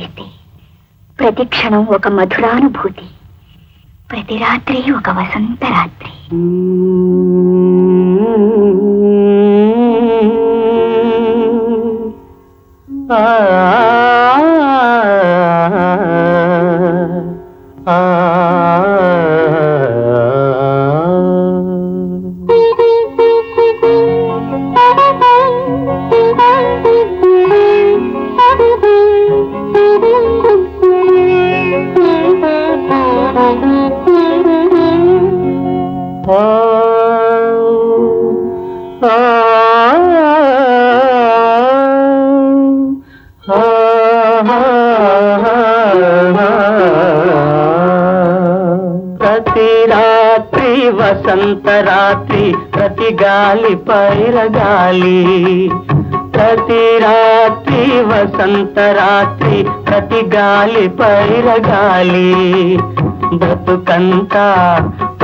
ఇది ప్రతి క్షణం ఒక మధురానుభూతి. ప్రతి రాత్రి ఒక వసంత రాత్రి. ప్రతి రాత్రి వసంత రాత్రి ప్రతి గాలి పైరగాలి ప్రతి రాత్రి వసంత రాత్రి ప్రతి గాలి పైరగాలి బ్రతుకంతా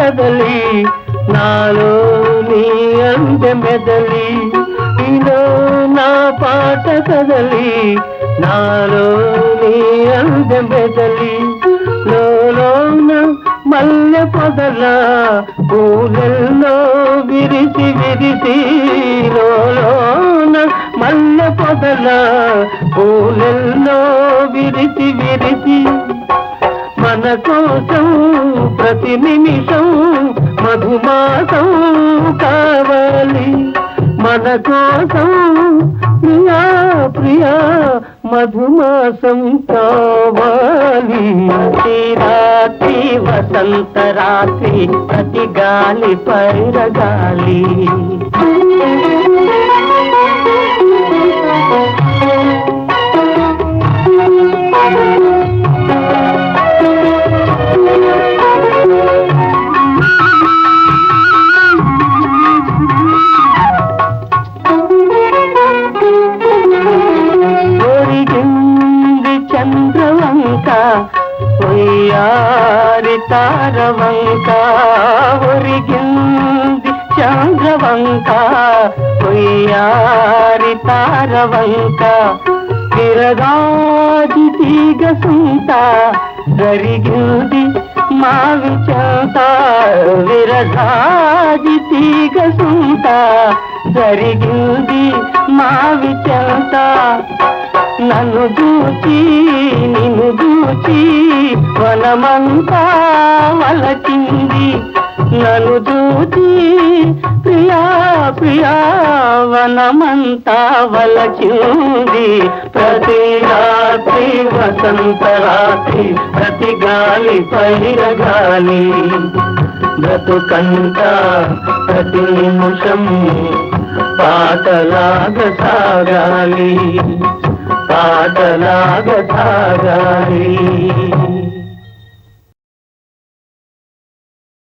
కదలి నాలో నీ అంద మెదలి నీలో నా పాట కదలి నాలో నీ అంద మెదలి. లోన మల్లె పొదల పూలల్లో విరిసి విరిసి లోన మల్లె పొదల పూలల్లో విరిసి విరిసి కావాలి. మన కోసం ప్రియా ప్రియా మధుమాసం కావాలి. రాత్రి వసంత రాత్రి ప్రతి గాలి పైరగాలి. ఒయ్యారి తారవంక ఒరిగింది చంద్రవంక. ఒయ్యారి తారవంక తిరగాది తీగ సుంత జరిగింది మావి చెంత. విరగాది తీగ సుంత జరిగింది మావి చెంత. నన్ను దూచి నిన్ను దూచి వనమంతా వలచింది. నన్ను దూచి ప్రియా ప్రియా వనమంతా వలచింది. ప్రతి రాత్రి వసంత రాత్రి ప్రతి గాలి పైరగాలి బ్రతుకంత ప్రతి నిమిషం పాటలాగ సాగాలి. బాటలాగసాగాలి